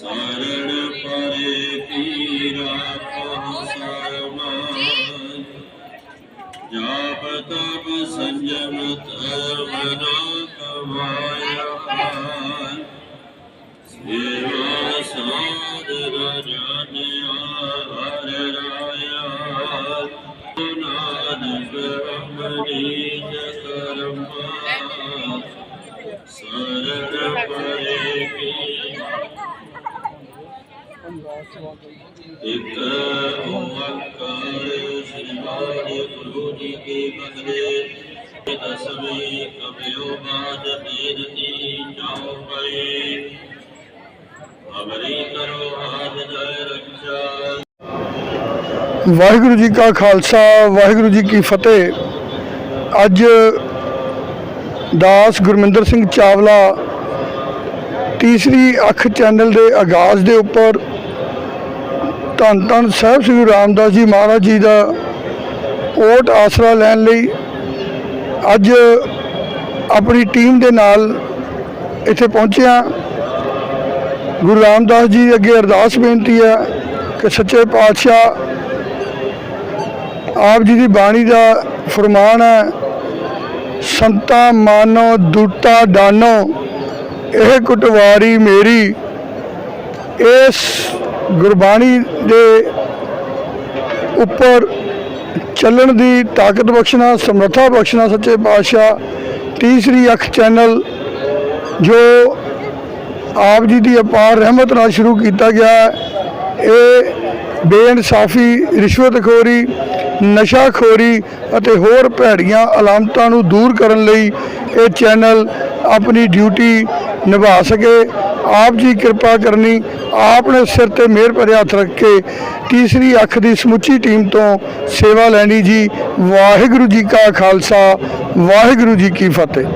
ਸਰਣ ਪਰੇ ਕੀ ਰਾਖੋ ਸਰਮਾਨ ਜਾਪ ਤਪ ਸੰਜਮ ਧਰਮ ਨਾ ਕਮਾਇਆ ਸੇਵਾ ਸਾਧਨਾ ਜਾਣਿਆ ਹਰ ਰਾਇਆ। ਨਾਨਕ ਰਮਣੀ ਕਰਮਾ। ਸਰਣ ਪਰੇ ਕੀ ਇਕ ਓੰਕਾਰ ਸ੍ਰੀ ਵਾਹਿਗੁਰੂ ਜੀ ਕੀ ਫਤਿਹ ਦਸਵੇਂ ਕਬਿਓ ਬਾਦ ਬੇਨਤੀ ਜਾਉ ਪਏ ਅਮਰੀ ਕਰੋ ਹਾਥ ਜੈ ਰੱਖਿਆ ਵਾਹਿਗੁਰੂ ਜੀ ਕਾ ਖਾਲਸਾ, ਵਾਹਿਗੁਰੂ ਜੀ ਕੀ ਫਤਿਹ। ਅੱਜ ਦਾਸ ਗੁਰਮਿੰਦਰ ਸਿੰਘ ਚਾਵਲਾ ਤੀਸਰੀ ਅੱਖ ਚੈਨਲ ਦੇ ਆਗਾਜ਼ ਦੇ ਉੱਪਰ ਧੰਨ ਧੰਨ ਸਾਹਿਬ ਸ੍ਰੀ ਗੁਰੂ ਰਾਮਦਾਸ ਜੀ ਮਹਾਰਾਜ ਜੀ ਦਾ ਓਟ ਆਸਰਾ ਲੈਣ ਲਈ ਅੱਜ ਆਪਣੀ ਟੀਮ ਦੇ ਨਾਲ ਇੱਥੇ ਪਹੁੰਚਿਆ ਗੁਰੂ ਰਾਮਦਾਸ ਜੀ ਅੱਗੇ ਅਰਦਾਸ ਬੇਨਤੀ ਹੈ ਕਿ ਸੱਚੇ ਪਾਤਸ਼ਾਹ ਆਪ ਜੀ ਦੀ ਬਾਣੀ ਦਾ ਫਰਮਾਨ ਹੈ, ਸੰਤਾ ਮਾਨੋ, ਦੂਤਾ ਦਾਨੋ ਇਹ ਕੁਟਵਾਰੀ ਮੇਰੀ, ਇਸ ਗੁਰਬਾਣੀ ਦੇ ਉੱਪਰ ਚੱਲਣ ਦੀ ਤਾਕਤ ਬਖਸ਼ਣਾ ਸਮਰੱਥਾ ਬਖਸ਼ਣਾ ਸੱਚੇ ਪਾਤਸ਼ਾਹ ਤੀਸਰੀ ਅੱਖ ਚੈਨਲ ਜੋ ਆਪ ਜੀ ਦੀ ਅਪਾਰ ਰਹਿਮਤ ਨਾਲ ਸ਼ੁਰੂ ਕੀਤਾ ਗਿਆ ਹੈ, ਇਹ ਬੇਇਨਸਾਫੀ ਰਿਸ਼ਵਤਖੋਰੀ ਨਸ਼ਾਖੋਰੀ ਅਤੇ ਹੋਰ ਭੈੜੀਆਂ ਅਲਾਮਤਾਂ ਨੂੰ ਦੂਰ ਕਰਨ ਲਈ ਇਹ ਚੈਨਲ ਆਪਣੀ ਡਿਊਟੀ ਨਿਭਾ ਸਕੇ। ਆਪ ਜੀ ਕਿਰਪਾ ਕਰਨੀ, ਆਪ ਨੇ ਸਿਰ ਤੇ ਮਿਹਰ ਭਰਿਆ ਹੱਥ ਰੱਖ ਕੇ ਤੀਸਰੀ ਅੱਖ ਦੀ ਸਮੁੱਚੀ ਟੀਮ ਤੋਂ ਸੇਵਾ ਲੈਣੀ ਜੀ। ਵਾਹਿਗੁਰੂ ਜੀ ਕਾ ਖਾਲਸਾ, ਵਾਹਿਗੁਰੂ ਜੀ ਕੀ ਫਤਿਹ।